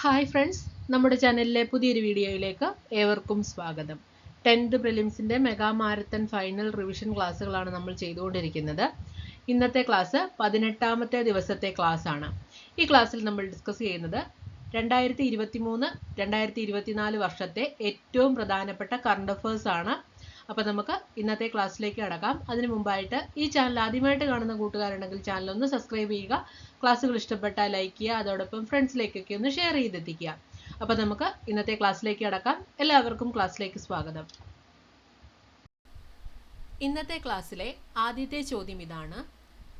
Hi friends നമ്മുടെ ചാനലിലെ പുതിയൊരു വീഡിയോയിലേക്ക് ഏവർക്കും സ്വാഗതം. ടെൻത്ത് പ്രിലിംസിന്റെ മെഗാ മാരത്തൺ ഫൈനൽ റിവിഷൻ ക്ലാസ്സുകളാണ് നമ്മൾ ചെയ്തുകൊണ്ടിരിക്കുന്നത്. ഇന്നത്തെ ക്ലാസ് പതിനെട്ടാമത്തെ ദിവസത്തെ ക്ലാസ് ആണ്. ഈ ക്ലാസ്സിൽ നമ്മൾ ഡിസ്കസ് ചെയ്യുന്നത് രണ്ടായിരത്തി ഇരുപത്തി മൂന്ന് രണ്ടായിരത്തി ഇരുപത്തിനാല് വർഷത്തെ ഏറ്റവും പ്രധാനപ്പെട്ട കറണ്ട് അഫേഴ്സ് ആണ് അപ്പോൾ നമുക്ക് ഇന്നത്തെ ക്ലാസ്സിലേക്ക് കടക്കാം. അതിനു മുമ്പായിട്ട് ഈ ചാനൽ ആദ്യമായിട്ട് കാണുന്ന കൂട്ടുകാരുണ്ടെങ്കിൽ ചാനൽ ഒന്ന് സബ്സ്ക്രൈബ് ചെയ്യുക. ക്ലാസ്സുകൾ ഇഷ്ടപ്പെട്ടാൽ ലൈക്ക് ചെയ്യുക. അതോടൊപ്പം ഫ്രണ്ട്സിലേക്കൊക്കെ ഒന്ന് ഷെയർ ചെയ്തെത്തിക്കുക. അപ്പോൾ നമുക്ക് ഇന്നത്തെ ക്ലാസ്സിലേക്ക് കടക്കാം. എല്ലാവർക്കും ക്ലാസ്സിലേക്ക് സ്വാഗതം. ഇന്നത്തെ ക്ലാസ്സിലെ ആദ്യത്തെ ചോദ്യം ഇതാണ്.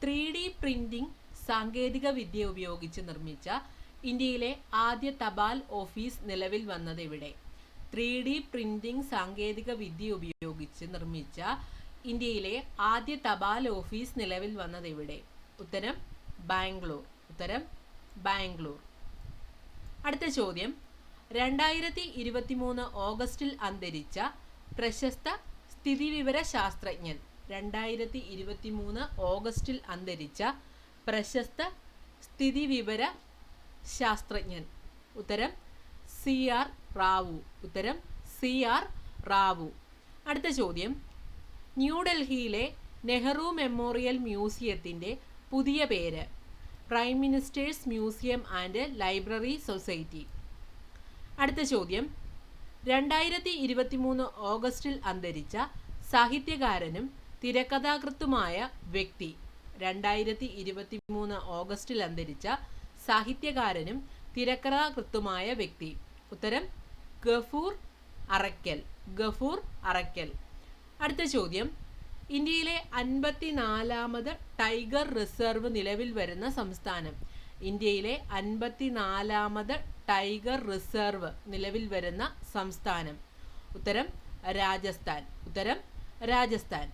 ത്രീ ഡി പ്രിന്റിംഗ് സാങ്കേതിക വിദ്യ ഉപയോഗിച്ച് നിർമ്മിച്ച ഇന്ത്യയിലെ ആദ്യ തപാൽ ഓഫീസ് നിലവിൽ വന്നത് എവിടെ? ത്രീ ഡി പ്രിന്റിംഗ് സാങ്കേതിക വിദ്യ ഉപയോഗിച്ച് നിർമ്മിച്ച ഇന്ത്യയിലെ ആദ്യ തപാൽ ഓഫീസ് നിലവിൽ വന്നത് എവിടെ? ഉത്തരം ബാംഗ്ലൂർ. ഉത്തരം ബാംഗ്ലൂർ. അടുത്ത ചോദ്യം. രണ്ടായിരത്തി ഇരുപത്തി മൂന്ന് ഓഗസ്റ്റിൽ അന്തരിച്ച പ്രശസ്ത സ്ഥിതിവിവര ശാസ്ത്രജ്ഞൻ രണ്ടായിരത്തി ഇരുപത്തി മൂന്ന് ഓഗസ്റ്റിൽ അന്തരിച്ച പ്രശസ്ത സ്ഥിതിവിവര ശാസ്ത്രജ്ഞൻ ഉത്തരം സി ആർ റാവു. ഉത്തരം സി ആർ റാവു. അടുത്ത ചോദ്യം. ന്യൂഡൽഹിയിലെ നെഹ്റു മെമ്മോറിയൽ മ്യൂസിയത്തിന്റെ പുതിയ പേര്. Prime minister's museum and library society. അടുത്ത ചോദ്യം. രണ്ടായിരത്തി ഇരുപത്തി മൂന്ന് ഓഗസ്റ്റിൽ അന്തരിച്ച സാഹിത്യകാരനും തിരക്കഥാകൃത്തുമായ വ്യക്തി. രണ്ടായിരത്തി ഇരുപത്തി മൂന്ന് ഓഗസ്റ്റിൽ അന്തരിച്ച സാഹിത്യകാരനും തിരക്കഥാകൃത്തുമായ വ്യക്തി. ഉത്തരം ഗഫൂർ അറയ്ക്കൽ ഗഫൂർ അറയ്ക്കൽ. അടുത്ത ചോദ്യം. ഇന്ത്യയിലെ അൻപത്തിനാലാമത് ടൈഗർ റിസർവ് നിലവിൽ വരുന്ന സംസ്ഥാനം. ഇന്ത്യയിലെ അൻപത്തിനാലാമത് ടൈഗർ റിസർവ് നിലവിൽ വരുന്ന സംസ്ഥാനം. ഉത്തരം രാജസ്ഥാൻ. ഉത്തരം രാജസ്ഥാൻ.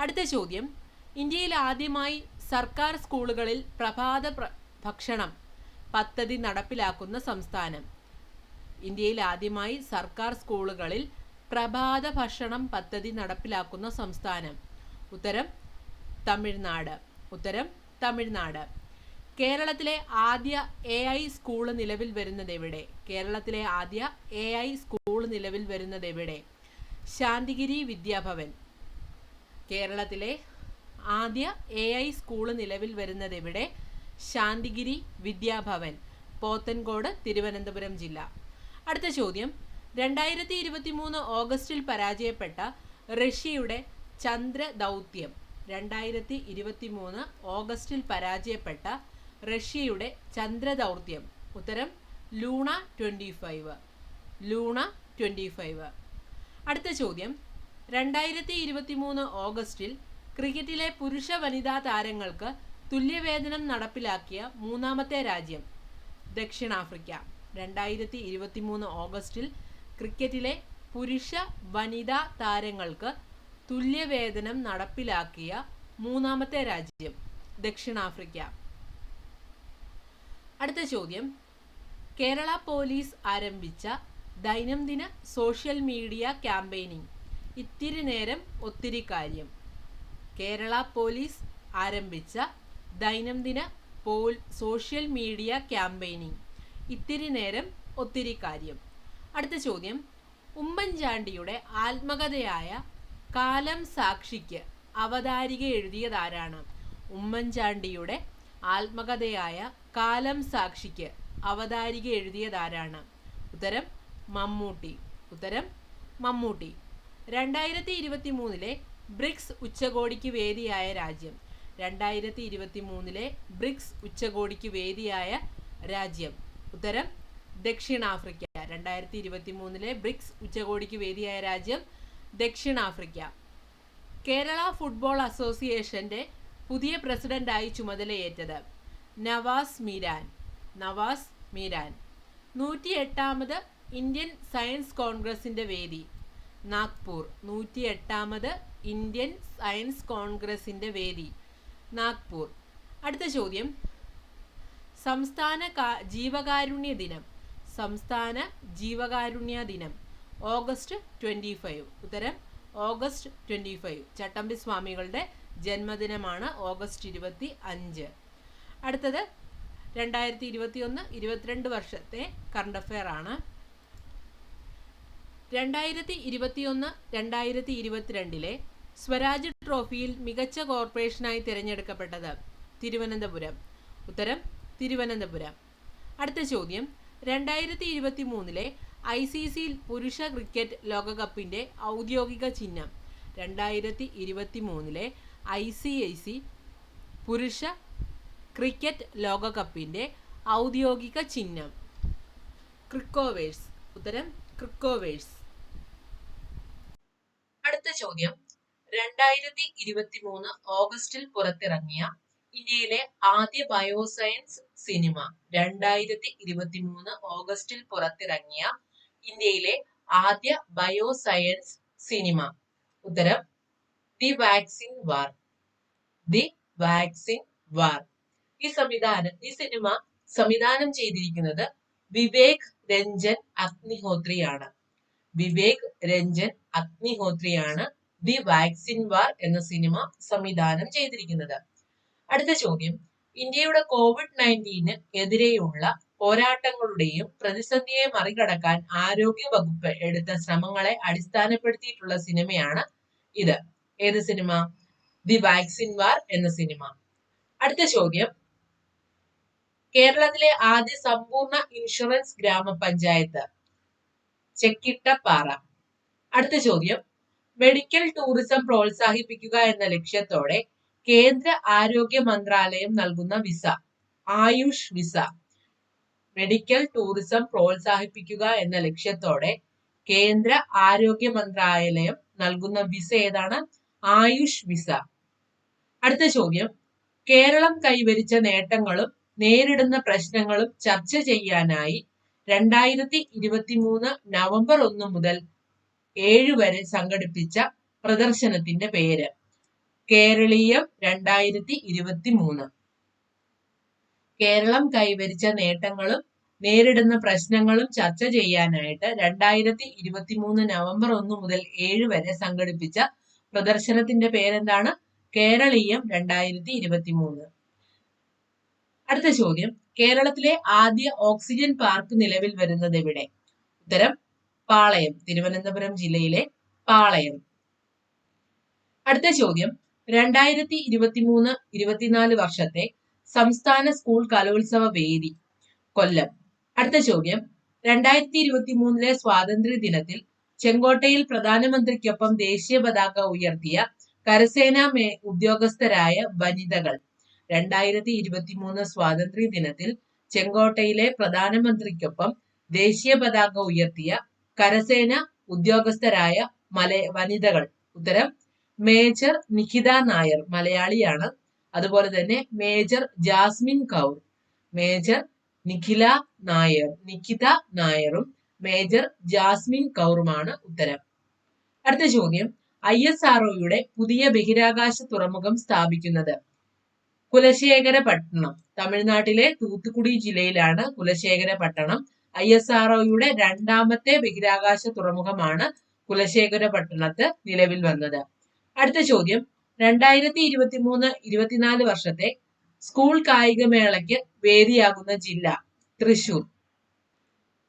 അടുത്ത ചോദ്യം. ഇന്ത്യയിൽ ആദ്യമായി സർക്കാർ സ്കൂളുകളിൽ പ്രഭാത ഭക്ഷണം പദ്ധതി നടപ്പിലാക്കുന്ന സംസ്ഥാനം. ഇന്ത്യയിൽ ആദ്യമായി സർക്കാർ സ്കൂളുകളിൽ പ്രഭാത ഭക്ഷണം പദ്ധതി നടപ്പിലാക്കുന്ന സംസ്ഥാനം. ഉത്തരം തമിഴ്നാട്. ഉത്തരം തമിഴ്നാട്. കേരളത്തിലെ ആദ്യ എ ഐ സ്കൂൾ നിലവിൽ വരുന്നത് എവിടെ? കേരളത്തിലെ ആദ്യ എ ഐ സ്കൂൾ നിലവിൽ വരുന്നത് എവിടെ? ശാന്തിഗിരി വിദ്യാഭവൻ. കേരളത്തിലെ ആദ്യ എ ഐ സ്കൂൾ നിലവിൽ വരുന്നത് എവിടെ? ശാന്തിഗിരി വിദ്യാഭവൻ പോത്തൻകോട് തിരുവനന്തപുരം ജില്ല. അടുത്ത ചോദ്യം. രണ്ടായിരത്തി ഇരുപത്തി മൂന്ന് ഓഗസ്റ്റിൽ പരാജയപ്പെട്ട റഷ്യയുടെ ചന്ദ്ര ദൗത്യം രണ്ടായിരത്തി ഇരുപത്തി മൂന്ന് ഓഗസ്റ്റിൽ പരാജയപ്പെട്ട റഷ്യയുടെ ചന്ദ്ര ദൗത്യം ഉത്തരം luna twenty five luna twenty five അടുത്ത ചോദ്യം. രണ്ടായിരത്തി ഇരുപത്തി മൂന്ന് ഓഗസ്റ്റിൽ ക്രിക്കറ്റിലെ പുരുഷ വനിതാ താരങ്ങൾക്ക് തുല്യവേതനം നടപ്പിലാക്കിയ മൂന്നാമത്തെ രാജ്യം ദക്ഷിണാഫ്രിക്ക. രണ്ടായിരത്തി ഇരുപത്തി മൂന്ന് ഓഗസ്റ്റിൽ ക്രിക്കറ്റിലെ പുരുഷ വനിതാ താരങ്ങൾക്ക് തുല്യവേതനം നടപ്പിലാക്കിയ മൂന്നാമത്തെ രാജ്യം ദക്ഷിണാഫ്രിക്ക. അടുത്ത ചോദ്യം. കേരള പോലീസ് ആരംഭിച്ച ദൈനംദിന സോഷ്യൽ മീഡിയ ക്യാമ്പയിനിങ്. ഇത്തിരി നേരം ഒത്തിരി കാര്യം. കേരള പോലീസ് ആരംഭിച്ച ദൈനംദിന പോൽ സോഷ്യൽ മീഡിയ ക്യാമ്പയിനിങ്. ഇത്തിരി നേരം ഒത്തിരി കാര്യം. അടുത്ത ചോദ്യം. ഉമ്മൻചാണ്ടിയുടെ ആത്മകഥയായ കാലം സാക്ഷിക്ക് അവതാരിക എഴുതിയതാരാണ്? ഉമ്മൻചാണ്ടിയുടെ ആത്മകഥയായ കാലം സാക്ഷിക്ക് അവതാരിക എഴുതിയതാരാണ്? ഉത്തരം മമ്മൂട്ടി. ഉത്തരം മമ്മൂട്ടി. രണ്ടായിരത്തി ഇരുപത്തി മൂന്നിലെ ബ്രിക്സ് ഉച്ചകോടിക്ക് വേദിയായ രാജ്യം. രണ്ടായിരത്തി ഇരുപത്തി മൂന്നിലെ ബ്രിക്സ് ഉച്ചകോടിക്ക് വേദിയായ രാജ്യം. ഉത്തരം ദക്ഷിണാഫ്രിക്ക. രണ്ടായിരത്തി ഇരുപത്തി മൂന്നിലെ ബ്രിക്സ് ഉച്ചകോടിക്ക് വേദിയായ രാജ്യം ദക്ഷിണാഫ്രിക്ക. കേരള ഫുട്ബോൾ അസോസിയേഷന്റെ പുതിയ പ്രസിഡന്റായി ചുമതലയേറ്റത് നവാസ് മീരാൻ. നവാസ് മീരാൻ. നൂറ്റി എട്ടാമത് ഇന്ത്യൻ സയൻസ് കോൺഗ്രസിന്റെ വേദി. നാഗ്പൂർ. നൂറ്റി എട്ടാമത് ഇന്ത്യൻ സയൻസ് കോൺഗ്രസിന്റെ വേദി. നാഗ്പൂർ. അടുത്ത ചോദ്യം. സംസ്ഥാന ജീവകാരുണ്യ ദിനം. സംസ്ഥാന ജീവകാരുണ്യ ദിനം. August twenty five. ഉത്തരം ഓഗസ്റ്റ് ട്വന്റി ഫൈവ്. ചട്ടമ്പി സ്വാമികളുടെ ജന്മദിനമാണ് ഓഗസ്റ്റ് ഇരുപത്തി അഞ്ച് അടുത്തത് രണ്ടായിരത്തി ഇരുപത്തി ഒന്ന് ഇരുപത്തിരണ്ട് വർഷത്തെ കറണ്ട് അഫെയർ ആണ്. രണ്ടായിരത്തി ഇരുപത്തിയൊന്ന് രണ്ടായിരത്തി ഇരുപത്തിരണ്ടിലെ സ്വരാജ് ട്രോഫിയിൽ മികച്ച കോർപ്പറേഷനായി തിരഞ്ഞെടുക്കപ്പെട്ടത് തിരുവനന്തപുരം. ഉത്തരം തിരുവനന്തപുരം. അടുത്ത ചോദ്യം. രണ്ടായിരത്തി ഇരുപത്തി മൂന്നിലെ ഐ സി സി പുരുഷ ക്രിക്കറ്റ് ലോകകപ്പിന്റെ ഔദ്യോഗിക ചിഹ്നം. രണ്ടായിരത്തി ഇരുപത്തി മൂന്നിലെ ഐ സി ഐ സി പുരുഷ ക്രിക്കറ്റ് ലോകകപ്പിന്റെ ഔദ്യോഗിക ചിഹ്നം. ക്രിക്കോവേഴ്സ്. ഉത്തരം ക്രിക്കോവേഴ്സ്. അടുത്ത ചോദ്യം. രണ്ടായിരത്തി ഇരുപത്തി മൂന്ന് ഓഗസ്റ്റിൽ പുറത്തിറങ്ങിയ ഇന്ത്യയിലെ ആദ്യ ബയോസയൻസ് സിനിമ രണ്ടായിരത്തി ഇരുപത്തി മൂന്ന് ഓഗസ്റ്റിൽ പുറത്തിറങ്ങിയ ഇന്ത്യയിലെ ആദ്യ ബയോസയൻസ് സിനിമ. ഉത്തരം the vaccine war. The vaccine war. ഈ സംവിധാനം ഈ സിനിമ സംവിധാനം ചെയ്തിരിക്കുന്നത് വിവേക് രഞ്ജൻ അഗ്നിഹോത്രിയാണ്. വിവേക് രഞ്ജൻ അഗ്നിഹോത്രിയാണ് ദി വാക്സിൻ വാർ എന്ന സിനിമ സംവിധാനം ചെയ്തിരിക്കുന്നത്. അടുത്ത ചോദ്യം. ഇന്ത്യയുടെ കോവിഡ് നയന്റീന് എതിരെയുള്ള പോരാട്ടങ്ങളുടെയും പ്രതിസന്ധിയെ മറികടക്കാൻ ആരോഗ്യ വകുപ്പ് എടുത്ത ശ്രമങ്ങളെ അടിസ്ഥാനപ്പെടുത്തിയിട്ടുള്ള സിനിമയാണ് ഇത്. ഏത് സിനിമ? ദി വാക്സിൻ വാർ എന്ന സിനിമ. അടുത്ത ചോദ്യം. കേരളത്തിലെ ആദ്യ സമ്പൂർണ ഇൻഷുറൻസ് ഗ്രാമപഞ്ചായത്ത് ചെക്കിട്ടപ്പാറ. അടുത്ത ചോദ്യം. മെഡിക്കൽ ടൂറിസം പ്രോത്സാഹിപ്പിക്കുക എന്ന ലക്ഷ്യത്തോടെ കേന്ദ്ര ആരോഗ്യ മന്ത്രാലയം നൽകുന്ന visa Ayush visa medical tourism പ്രോത്സാഹിപ്പിക്കുക എന്ന ലക്ഷ്യത്തോടെ കേന്ദ്ര ആരോഗ്യ മന്ത്രാലയം നൽകുന്ന വിസ ഏതാണ്? ആയുഷ് വിസ. അടുത്ത ചോദ്യം. കേരളം കൈവരിച്ച നേട്ടങ്ങളും നേരിടുന്ന പ്രശ്നങ്ങളും ചർച്ച ചെയ്യാനായി രണ്ടായിരത്തി ഇരുപത്തി മൂന്ന് നവംബർ ഒന്ന് മുതൽ ഏഴ് വരെ സംഘടിപ്പിച്ച പ്രദർശനത്തിന്റെ പേര്. കേരളീയം രണ്ടായിരത്തി ഇരുപത്തി മൂന്ന് കേരളം കൈവരിച്ച നേട്ടങ്ങളും നേരിടുന്ന പ്രശ്നങ്ങളും ചർച്ച ചെയ്യാനായിട്ട് രണ്ടായിരത്തി ഇരുപത്തി മൂന്ന് നവംബർ ഒന്ന് മുതൽ ഏഴ് വരെ സംഘടിപ്പിച്ച പ്രദർശനത്തിന്റെ പേരെന്താണ്? കേരളീയം രണ്ടായിരത്തി ഇരുപത്തി മൂന്ന് അടുത്ത ചോദ്യം. കേരളത്തിലെ ആദ്യ ഓക്സിജൻ പാർക്ക് നിലവിൽ വരുന്നത് എവിടെ? ഉത്തരം പാളയം തിരുവനന്തപുരം ജില്ലയിലെ പാളയം. അടുത്ത ചോദ്യം. രണ്ടായിരത്തി ഇരുപത്തി മൂന്ന് ഇരുപത്തിനാല് വർഷത്തെ സംസ്ഥാന സ്കൂൾ കലോത്സവ വേദി കൊല്ലം. അടുത്ത ചോദ്യം. രണ്ടായിരത്തി ഇരുപത്തി മൂന്നിലെ സ്വാതന്ത്ര്യ ദിനത്തിൽ ചെങ്കോട്ടയിൽ പ്രധാനമന്ത്രിക്കൊപ്പം ദേശീയ പതാക ഉയർത്തിയ കരസേനാ മേ ഉദ്യോഗസ്ഥരായ വനിതകൾ. രണ്ടായിരത്തി ഇരുപത്തി മൂന്ന് സ്വാതന്ത്ര്യ ദിനത്തിൽ ചെങ്കോട്ടയിലെ പ്രധാനമന്ത്രിക്കൊപ്പം ദേശീയ പതാക ഉയർത്തിയ കരസേന ഉദ്യോഗസ്ഥരായ മല വനിതകൾ. ഉത്തരം മേജർ നിഖിത നായർ മലയാളിയാണ്. അതുപോലെ തന്നെ മേജർ ജാസ്മിൻ കൗർ മേജർ നിഖില നായർ നിഖിത നായറും മേജർ ജാസ്മിൻ കൗറുമാണ് ഉത്തരം. അടുത്ത ചോദ്യം. ഐ എസ് ആർഒയുടെ പുതിയ ബഹിരാകാശ തുറമുഖം സ്ഥാപിക്കുന്നത് കുലശേഖര പട്ടണം തമിഴ്നാട്ടിലെ തൂത്തുക്കുടി ജില്ലയിലാണ് കുലശേഖര പട്ടണം ഐ എസ് ആർഒയുടെ രണ്ടാമത്തെ ബഹിരാകാശ തുറമുഖമാണ് കുലശേഖര പട്ടണത്ത് നിലവിൽ വന്നത്. അടുത്ത ചോദ്യം. രണ്ടായിരത്തി ഇരുപത്തി മൂന്ന് ഇരുപത്തിനാല് വർഷത്തെ സ്കൂൾ കായികമേളയ്ക്ക് വേദിയാകുന്ന ജില്ല തൃശൂർ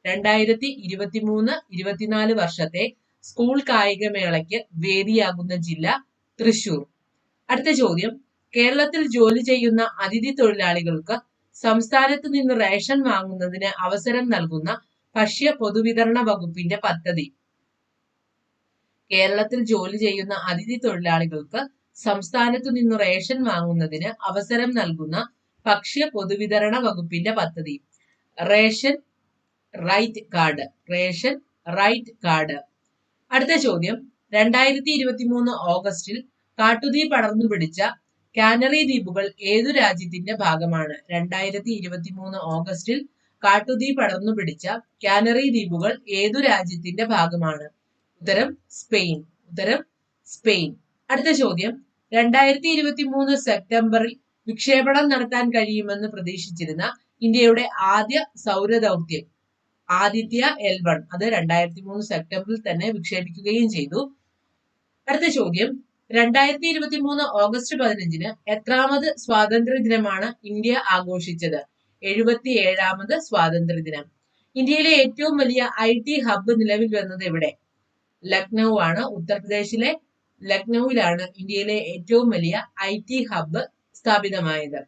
രണ്ടായിരത്തി ഇരുപത്തി മൂന്ന് ഇരുപത്തിനാല് വർഷത്തെ സ്കൂൾ കായികമേളയ്ക്ക് വേദിയാകുന്ന ജില്ല തൃശൂർ അടുത്ത ചോദ്യം. കേരളത്തിൽ ജോലി ചെയ്യുന്ന അതിഥി തൊഴിലാളികൾക്ക് സംസ്ഥാനത്ത് നിന്ന് റേഷൻ വാങ്ങുന്നതിന് അവസരം നൽകുന്ന ഭക്ഷ്യ പൊതുവിതരണ വകുപ്പിന്റെ പദ്ധതി. കേരളത്തിൽ ജോലി ചെയ്യുന്ന അതിഥി തൊഴിലാളികൾക്ക് സംസ്ഥാനത്തു നിന്ന് റേഷൻ വാങ്ങുന്നതിന് അവസരം നൽകുന്ന ഭക്ഷ്യ പൊതുവിതരണ വകുപ്പിന്റെ പദ്ധതി. Ration right card. Ration right card. അടുത്ത ചോദ്യം. രണ്ടായിരത്തി ഇരുപത്തി മൂന്ന് ഓഗസ്റ്റിൽ കാട്ടുതീ പടർന്നു പിടിച്ച കാനറി ദ്വീപുകൾ ഏതു രാജ്യത്തിന്റെ ഭാഗമാണ്? രണ്ടായിരത്തി ഇരുപത്തി മൂന്ന് ഓഗസ്റ്റിൽ കാട്ടുതീ പടർന്നു പിടിച്ച കാനറി ദ്വീപുകൾ ഏതു രാജ്യത്തിന്റെ ഭാഗമാണ്? ഉത്തരം സ്പെയിൻ. ഉത്തരം സ്പെയിൻ. അടുത്ത ചോദ്യം. രണ്ടായിരത്തി ഇരുപത്തി മൂന്ന് സെപ്റ്റംബറിൽ വിക്ഷേപണം നടത്താൻ കഴിയുമെന്ന് പ്രതീക്ഷിച്ചിരുന്ന ഇന്ത്യയുടെ ആദ്യ സൗര ദൗത്യം ആദിത്യ എൽ വൺ. അത് രണ്ടായിരത്തി മൂന്ന് സെപ്റ്റംബറിൽ തന്നെ വിക്ഷേപിക്കുകയും ചെയ്തു. അടുത്ത ചോദ്യം. രണ്ടായിരത്തി ഇരുപത്തി മൂന്ന് ഓഗസ്റ്റ് പതിനഞ്ചിന് എത്രാമത് സ്വാതന്ത്ര്യ ദിനമാണ് ഇന്ത്യ ആഘോഷിച്ചത്? എഴുപത്തി ഏഴാമത് സ്വാതന്ത്ര്യ ദിനം ഇന്ത്യയിലെ ഏറ്റവും വലിയ ഐ ടി ഹബ്ബ് നിലവിൽ വന്നത് എവിടെ? ലക്നൗ ആണ് ഉത്തർപ്രദേശിലെ ലക്നൌവിലാണ് ഇന്ത്യയിലെ ഏറ്റവും വലിയ ഐ ടി ഹബ്ബ് സ്ഥാപിതമായത്.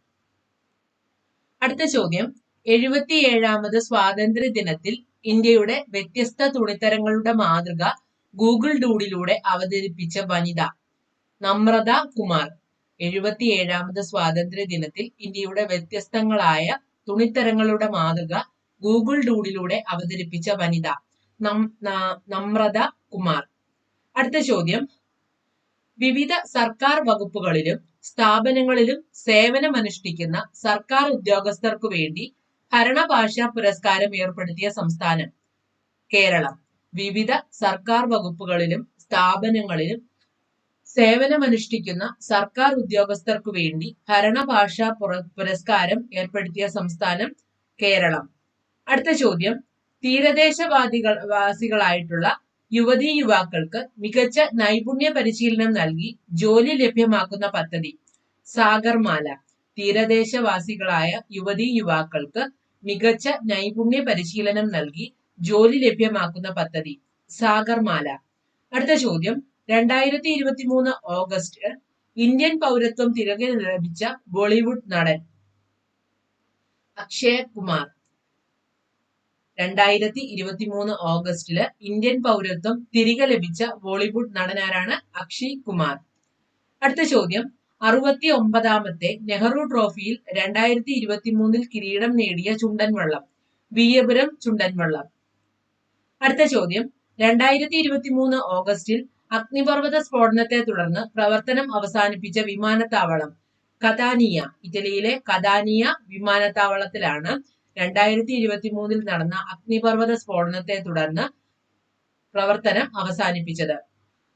അടുത്ത ചോദ്യം. എഴുപത്തിയേഴാമത് സ്വാതന്ത്ര്യ ദിനത്തിൽ ഇന്ത്യയുടെ വ്യത്യസ്ത തുണിത്തരങ്ങളുടെ മാതൃക ഗൂഗിൾ ഡൂഡിലൂടെ അവതരിപ്പിച്ച വനിത നമ്രത കുമാർ. എഴുപത്തിയേഴാമത് സ്വാതന്ത്ര്യ ദിനത്തിൽ ഇന്ത്യയുടെ വ്യത്യസ്തങ്ങളായ തുണിത്തരങ്ങളുടെ മാതൃക ഗൂഗിൾ ഡൂഡിലൂടെ അവതരിപ്പിച്ച വനിത നമ്രത കുമാർ. അടുത്ത ചോദ്യം. വിവിധ സർക്കാർ വകുപ്പുകളിലും സ്ഥാപനങ്ങളിലും സേവനമനുഷ്ഠിക്കുന്ന സർക്കാർ ഉദ്യോഗസ്ഥർക്കു വേണ്ടി ഭരണഭാഷാ പുരസ്കാരം ഏർപ്പെടുത്തിയ സംസ്ഥാനം കേരളം. വിവിധ സർക്കാർ വകുപ്പുകളിലും സ്ഥാപനങ്ങളിലും സേവനമനുഷ്ഠിക്കുന്ന സർക്കാർ ഉദ്യോഗസ്ഥർക്കു വേണ്ടി ഭരണഭാഷാ പുരസ്കാരം ഏർപ്പെടുത്തിയ സംസ്ഥാനം കേരളം. അടുത്ത ചോദ്യം. തീരദേശവാദികൾ വാസികളായിട്ടുള്ള യുവതി യുവാക്കൾക്ക് മികച്ച നൈപുണ്യ പരിശീലനം നൽകി ജോലി ലഭ്യമാക്കുന്ന പദ്ധതി സാഗർമാല. തീരദേശവാസികളായ യുവതി യുവാക്കൾക്ക് മികച്ച നൈപുണ്യ പരിശീലനം നൽകി ജോലി ലഭ്യമാക്കുന്ന പദ്ധതി സാഗർമാല. അടുത്ത ചോദ്യം. രണ്ടായിരത്തി ഇരുപത്തി മൂന്ന് ഓഗസ്റ്റ് ഇന്ത്യൻ പൗരത്വം തിരികെ ലഭിച്ച ബോളിവുഡ് നടൻ അക്ഷയ് കുമാർ. രണ്ടായിരത്തി ഇരുപത്തി മൂന്ന് ഓഗസ്റ്റിൽ ഇന്ത്യൻ പൗരത്വം തിരികെ ലഭിച്ച ബോളിവുഡ് നടനാരാണ് അക്ഷയ് കുമാർ. അടുത്ത ചോദ്യം. അറുപത്തി ഒമ്പതാമത്തെ നെഹ്റു ട്രോഫിയിൽ രണ്ടായിരത്തി ഇരുപത്തി മൂന്നിൽ കിരീടം നേടിയ ചുണ്ടൻ വള്ളം വിയപുരം ചുണ്ടൻ വള്ളം അടുത്ത ചോദ്യം. രണ്ടായിരത്തി ഇരുപത്തി മൂന്ന് ഓഗസ്റ്റിൽ അഗ്നിപർവത സ്ഫോടനത്തെ തുടർന്ന് പ്രവർത്തനം അവസാനിപ്പിച്ച വിമാനത്താവളം കതാനിയ ഇറ്റലിയിലെ കതാനിയ വിമാനത്താവളത്തിലാണ് രണ്ടായിരത്തി ഇരുപത്തി മൂന്നിൽ നടന്ന അഗ്നിപർവത സ്ഫോടനത്തെ തുടർന്ന് പ്രവർത്തനം അവസാനിപ്പിച്ചത്.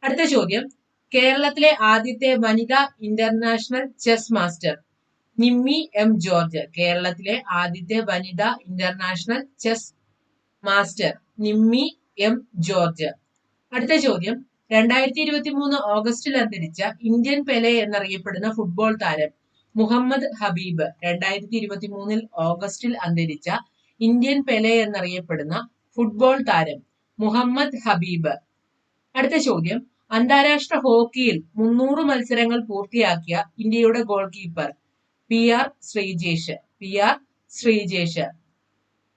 അടുത്ത ചോദ്യം. കേരളത്തിലെ ആദ്യത്തെ വനിതാ international chess master Nimmi M George. കേരളത്തിലെ ആദ്യത്തെ വനിതാ international chess master Nimmi M George. അടുത്ത ചോദ്യം. രണ്ടായിരത്തി ഇരുപത്തി മൂന്ന് ഓഗസ്റ്റിൽ അന്തരിച്ച ഇന്ത്യൻ പെലെ എന്നറിയപ്പെടുന്ന ഫുട്ബോൾ താരം മുഹമ്മദ് ഹബീബ് രണ്ടായിരത്തി ഇരുപത്തി മൂന്നിൽ ഓഗസ്റ്റിൽ അന്തരിച്ച ഇന്ത്യൻ പെലെ എന്നറിയപ്പെടുന്ന ഫുട്ബോൾ താരം മുഹമ്മദ് ഹബീബ്. അടുത്ത ചോദ്യം. അന്താരാഷ്ട്ര ഹോക്കിയിൽ മുന്നൂറ് മത്സരങ്ങൾ പൂർത്തിയാക്കിയ ഇന്ത്യയുടെ goalkeeper P R Sreejesh. P R Sreejesh.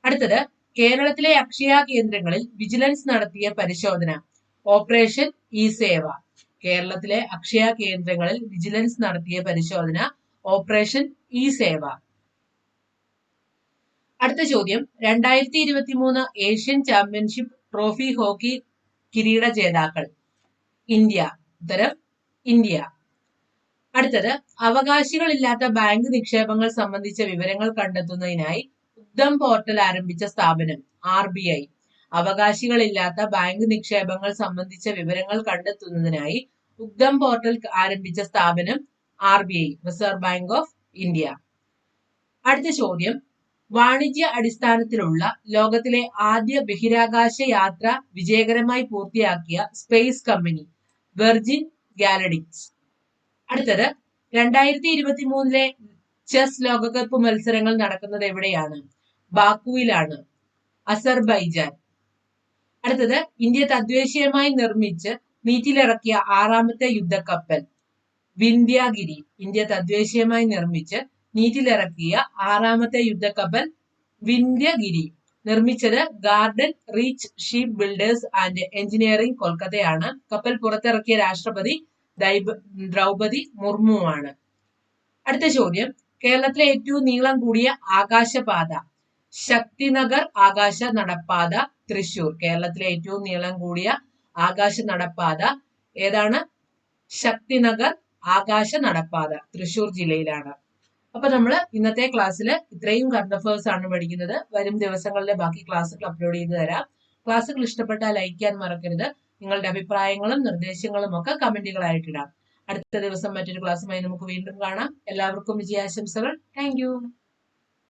അടുത്തത്. കേരളത്തിലെ അക്ഷയ കേന്ദ്രങ്ങളിൽ വിജിലൻസ് നടത്തിയ പരിശോധന. ഓപ്പറേഷൻ ഇ സേവ കേരളത്തിലെ അക്ഷയ കേന്ദ്രങ്ങളിൽ വിജിലൻസ് നടത്തിയ പരിശോധന ഓപ്പറേഷൻ ഇ സേവ. അടുത്ത ചോദ്യം. രണ്ടായിരത്തി ഇരുപത്തി മൂന്ന് ഏഷ്യൻ ചാമ്പ്യൻഷിപ്പ് ട്രോഫി ഹോക്കി കിരീട ജേതാക്കൾ. ഇന്ത്യ. ഉത്തരം ഇന്ത്യ. അടുത്തത്. അവകാശികളില്ലാത്ത ബാങ്ക് നിക്ഷേപങ്ങൾ സംബന്ധിച്ച വിവരങ്ങൾ കണ്ടെത്തുന്നതിനായി ഉദ്ധം പോർട്ടൽ ആരംഭിച്ച സ്ഥാപനം ആർ ബി ഐ. അവകാശികളില്ലാത്ത ബാങ്ക് നിക്ഷേപങ്ങൾ സംബന്ധിച്ച വിവരങ്ങൾ കണ്ടെത്തുന്നതിനായി ഉദ്ധം പോർട്ടൽ ആരംഭിച്ച സ്ഥാപനം R B I reserve bank of India അടുത്ത ചോദ്യം. വാണിജ്യ അടിസ്ഥാനത്തിലുള്ള ലോകത്തിലെ ആദ്യ ബഹിരാകാശ യാത്ര വിജയകരമായി പൂർത്തിയാക്കിയ സ്പേസ് കമ്പനി വെർജിൻ ഗാലഡിക്സ് അടുത്തത്. രണ്ടായിരത്തി ഇരുപത്തി മൂന്നിലെ ചെസ് ലോകകപ്പ് മത്സരങ്ങൾ നടക്കുന്നത് എവിടെയാണ്? ബാക്കുവിലാണ് അസർബൈജാൻ. അടുത്തത്. ഇന്ത്യ തദ്ദേശീയമായി നിർമ്മിച്ച് നീറ്റിലിറക്കിയ ആറാമത്തെ യുദ്ധക്കപ്പൽ വിന്ധ്യാഗിരി ഇന്ത്യ തദ്ദേശീയമായി നിർമ്മിച്ച് നീറ്റിലിറക്കിയ ആറാമത്തെ യുദ്ധക്കപ്പൽ വിന്ധ്യഗിരി. നിർമ്മിച്ചത് garden reach ship builders and engineering കൊൽക്കത്തയാണ്. കപ്പൽ പുറത്തിറക്കിയ രാഷ്ട്രപതി ദ്രൗപതി മുർമുവാണ്. അടുത്ത ചോദ്യം. കേരളത്തിലെ ഏറ്റവും നീളം കൂടിയ ആകാശപാത. ശക്തിനഗർ ആകാശ നടപ്പാത തൃശൂർ കേരളത്തിലെ ഏറ്റവും നീളം കൂടിയ ആകാശ നടപ്പാത ഏതാണ്? ശക്തിനഗർ ആകാശ നടപ്പാത തൃശൂർ ജില്ലയിലാണ്. അപ്പൊ നമ്മൾ ഇന്നത്തെ ക്ലാസ്സിൽ ഇത്രയും കറണ്ട് അഫേഴ്സ് ആണ് പഠിക്കുന്നത്. വരും ദിവസങ്ങളിലെ ബാക്കി ക്ലാസ്സുകൾ അപ്ലോഡ് ചെയ്ത് തരാം. ക്ലാസ്സുകൾ ഇഷ്ടപ്പെട്ടാൽ ലൈക്ക് ചെയ്യാൻ മറക്കരുത്. നിങ്ങളുടെ അഭിപ്രായങ്ങളും നിർദ്ദേശങ്ങളും ഒക്കെ കമന്റുകളായിട്ടിടാം അടുത്ത ദിവസം മറ്റൊരു ക്ലാസ്സുമായി നമുക്ക് വീണ്ടും കാണാം. എല്ലാവർക്കും വിജയാശംസകൾ. താങ്ക്